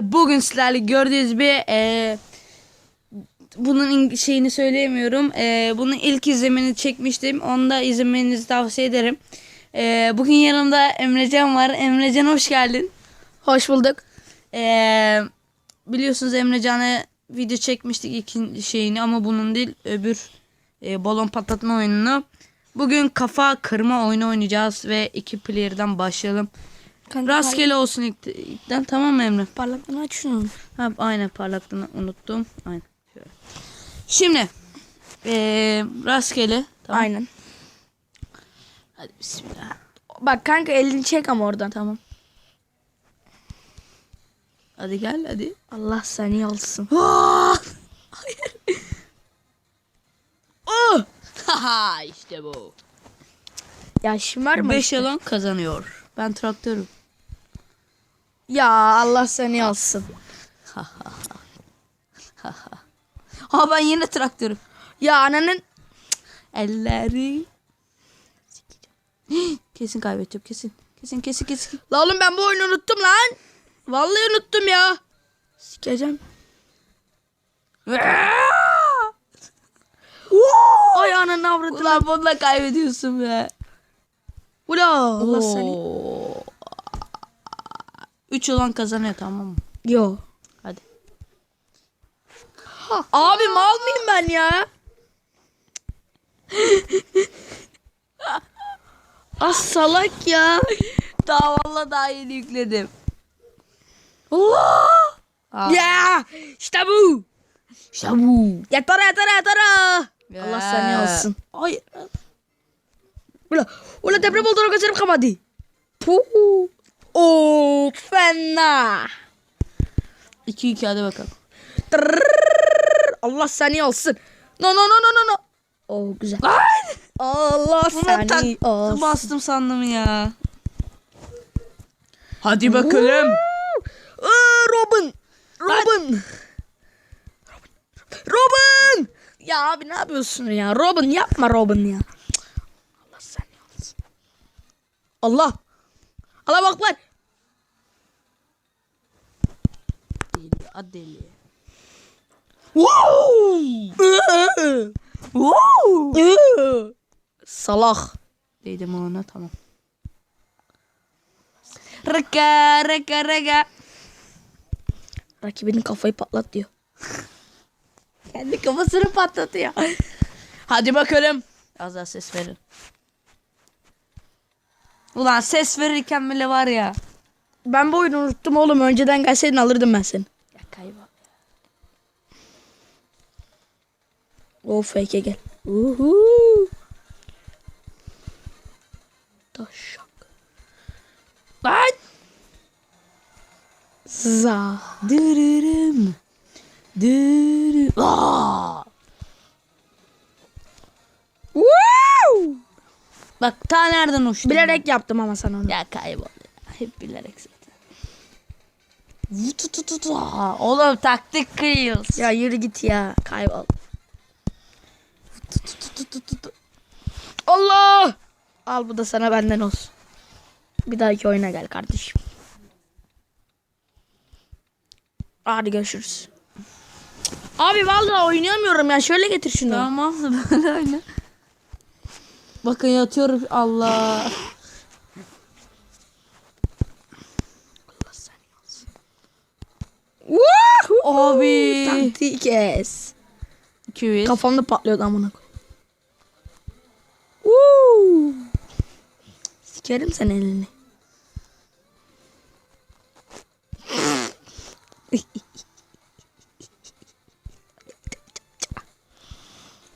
Bugün sizlerle gördüğünüz gibi e, bunun in- şeyini söyleyemiyorum. E, bunun ilk izlemini çekmiştim. Onu da izlemenizi tavsiye ederim. E, bugün yanımda Emrecan var. Emrecan hoş geldin. Hoş bulduk. E, biliyorsunuz Emrecan'a video çekmiştik ikinci şeyini ama bunun değil öbür e, balon patlatma oyununu. Bugün kafa kırma oyunu oynayacağız ve iki player'dan başlayalım. Rastgele olsun ilk, ilkten tamam mı Emre? Parlaklığını aç şunu. Ha, aynen parlaklığını unuttum. Aynen. Şöyle. Şimdi eee rastgele. Tamam. Aynen. Hadi bismillah. Bak kanka elini çek ama oradan. Tamam. Hadi gel hadi. Allah seni alsın. Hayır. Oh! Haha işte bu. Ya şımarma. 5 işte. yalan kazanıyor. Ben traktörüm. Ya Allah seni alsın. Ha ben yine traktörüm. Ya ananın Elleri. Kesin kaybedeceğim kesin. Kesin kesin kesin. La oğlum ben bu oyunu unuttum lan. Vallahi unuttum ya. Sikeceğim. Ay ananı avradım. Ulan bununla kaybediyorsun be. Ula Allah seni. Oo. Üç olan kazanıyor tamam mı? Yo. Hadi. Abi mal mıyım ben ya? Ah salak ya. Daha valla daha yeni yükledim. Allah. Aa. Ya işte bu. İşte bu. Yeter yeter yeter. Allah seni alsın. Ay. Ula, ula deprem oldu gözlerim kapadı. Puh. Oo fena. 2-2 hadi bakalım. Tırrrr. Allah seni alsın. No no no no no no. Oo güzel. Allah Buna tak seni alsın. bastım sandım ya. Hadi bakalım. Aa, Robin. Robin. Robin. Ya abi ne yapıyorsun ya? Robin yapma Robin ya. Allah seni alsın. Allah. Allah bak lan. Deli, a deli. Salak. Değdim ona tamam. Reka reka reka. Rakibinin kafayı patlat diyor. Kendi kafasını patlatıyor. Hadi bakalım. Az daha ses verin. Ulan ses verirken bile var ya. Ben bu oyunu unuttum oğlum. Önceden gelseydin alırdım ben seni. Ya kaybol. O fake gel. Uhu. Taşak. Lan. Za. Dırırım. Dırırım. Aa! Bak ta nereden uçtun? Bilerek yaptım ama sana onu. Ya kaybol. ya. Hep bilerek zaten. Oğlum taktik kıyız. Ya yürü git ya. Kaybol. Allah! Al bu da sana benden olsun. Bir dahaki oyuna gel kardeşim. Hadi görüşürüz. Abi vallahi oynayamıyorum ya. Şöyle getir şunu. Tamam böyle oyna. Bakın yatıyorum Allah. Abi. Taktik kes. 200. Kafamda patlıyordu amına koy. Woo! Sikerim sen elini.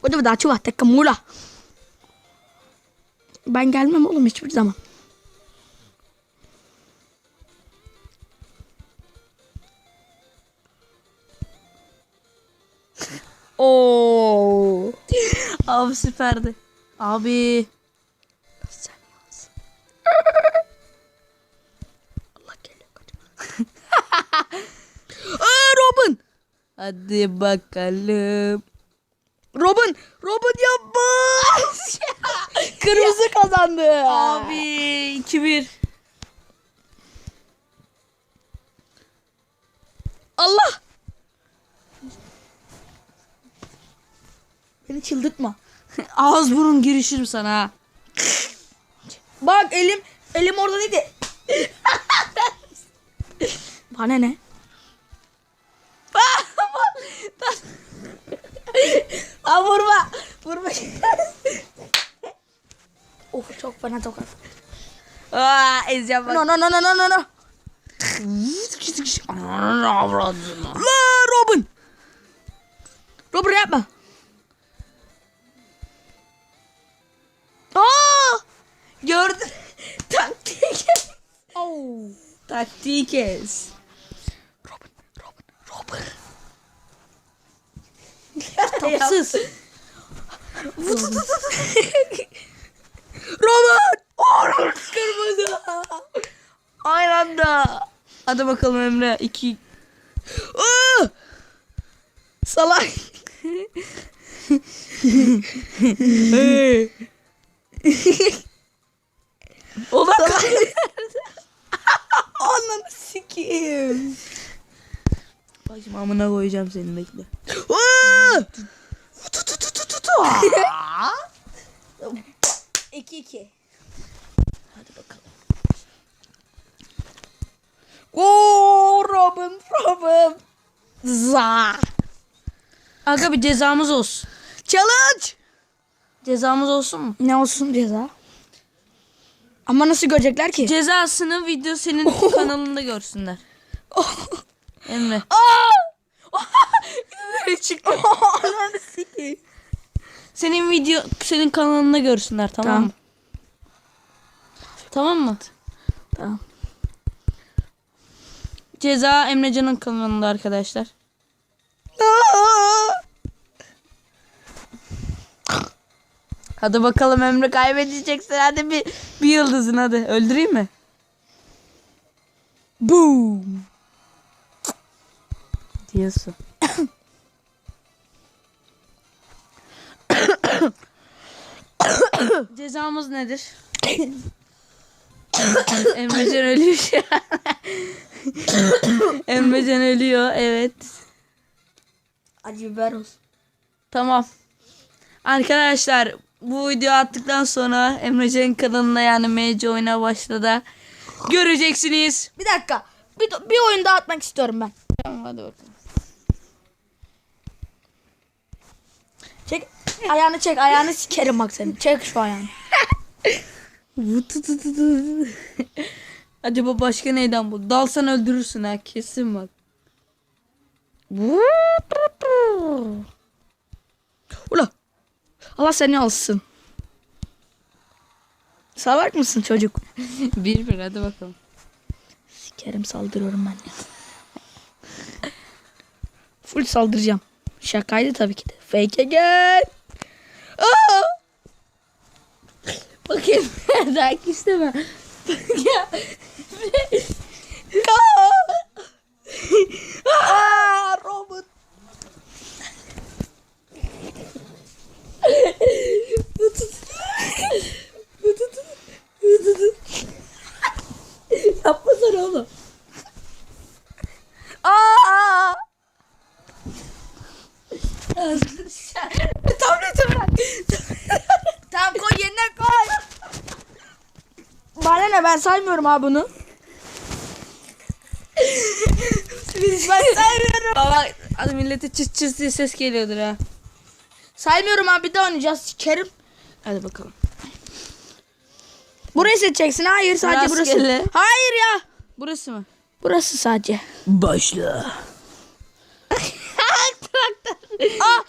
Udah udah coba tek mula. Ben gelmem oğlum hiçbir zaman. Oo. Abi süperdi. Abi. Sen. Allah geliyor kaçma. Aa, Robin. Hadi bakalım. Robin. Robin yapma. Kırmızı kazandı. Abi 2-1. Allah. Beni çıldırtma. Ağız burun girişirim sana. Bak elim elim orada değildi. Bana ne? Aa vurma. Vurma. Of çok fena tokat. Aa ezeceğim bak. No no no no no no no. La Robin. Robin yapma. Aa! Gördün. Taktik. Oh. Taktiği kes. Robin, Robin, Robin. Tapsız. Robin. Kırmızı. Aynı anda. Hadi bakalım Emre. İki. Aa! Salak. O da Ananı sikeyim. Bacım amına koyacağım seni bekle. Aa! Tu tu tu tu tu tu. 2-2. Hadi bakalım. Oo Robin, Robin. Za. Aga bir cezamız olsun. Challenge. Cezamız olsun mu? Ne olsun ceza? Ama nasıl görecekler ki? Cezasını video senin kanalında görsünler. Emre. Aa! çıktı. Ananı sikeyim. Senin video senin kanalında görsünler tamam, Tamam. mı? Tamam mı? Tamam. Ceza Emrecan'ın kanalında arkadaşlar. Hadi bakalım Emre kaybedeceksin. Hadi bir, bir yıldızın hadi. Öldüreyim mi? Boom. Diyorsun. Cezamız nedir? Emrecan ölüyor şu an. Emrecan ölüyor evet. Acı biber olsun. Tamam. Arkadaşlar bu video attıktan sonra Emrecan'ın kanalına yani MC oyuna başladı. Göreceksiniz. Bir dakika. Bir, bir oyun daha atmak istiyorum ben. Tamam hadi bakalım. Çek. Ayağını çek. Ayağını sikerim bak seni. Çek şu ayağını. Acaba başka neyden bu? Dalsan öldürürsün ha kesin bak. Ula. Allah seni alsın. Salak mısın çocuk? bir bir hadi bakalım. Sikerim saldırıyorum ben. Full saldıracağım. Şakaydı tabii ki de. Fake again. Aa! Dayak isteme. ya. Aa! Aa, robot. Yapmasana oğlum. Aa! Tableti bırak. Tamam koy yerine koy. Bana ne ben saymıyorum abi bunu. ben saymıyorum. Baba hadi millete çıt çıt diye ses geliyordur ha. Saymıyorum abi bir de oynayacağız. Sikerim. Hadi bakalım. Burayı seçeceksin. Hayır sadece Rastgele. burası. Hayır ya. Burası mı? Burası sadece. Başla. Aa!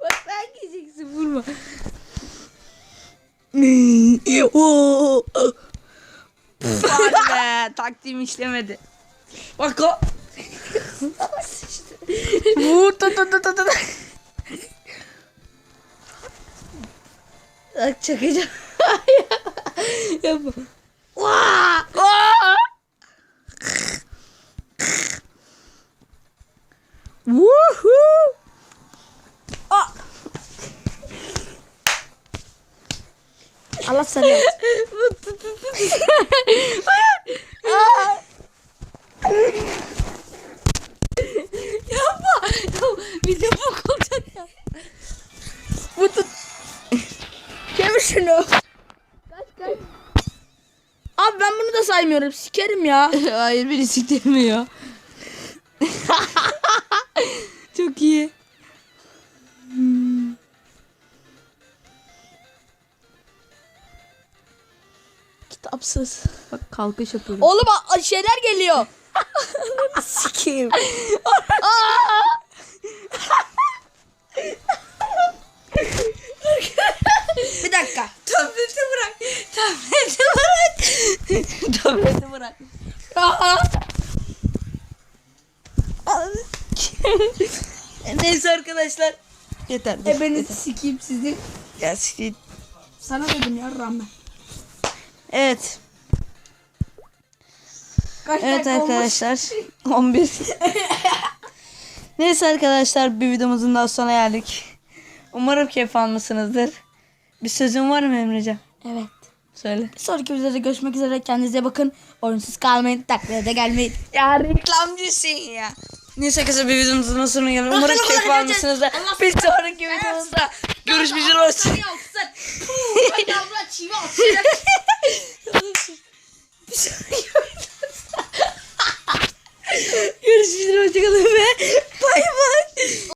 Bak sen gideceksin vurma. Hadi be taktiğim işlemedi. Bak o. Vur tut tut tut tut. Bak çakacağım. Yapma. Vaa! Vaa! Woohoo! Aa! Allah seni yapsın. Yapma. Video bok olacak ya. Bu tut. Çevir şunu. Kaç kaç. Abi ben bunu da saymıyorum. Sikerim ya. Hayır birisi demiyor. Kitapsız. Bak kalkış yapıyorum. Oğlum a- şeyler geliyor. Sikeyim. Bir dakika. Tableti bırak. Tableti bırak. Tableti bırak. Neyse arkadaşlar. Yeter. dur, E beni yeter. sikeyim sizi. Ya sikeyim. Sana dedim ya rağmen. Evet. Kaç Evet dakika olmuş? arkadaşlar. 11. Neyse arkadaşlar bir videomuzun daha sonuna geldik. Umarım keyif almışsınızdır. Bir sözün var mı Emrecan? Evet. Söyle. Bir sonraki videoda görüşmek üzere. Kendinize bakın. Oyunsuz kalmayın. Taklaya gelmeyin. Ya reklamcısın ya. Neyse arkadaşlar bir videomuzun sonuna geldik. Umarım keyif almışsınızdır. Bir sonraki videomuzda görüşmek üzere. Hoşçakalın. Puh, ben Görüşürüz hoşçakalın ve bay bay.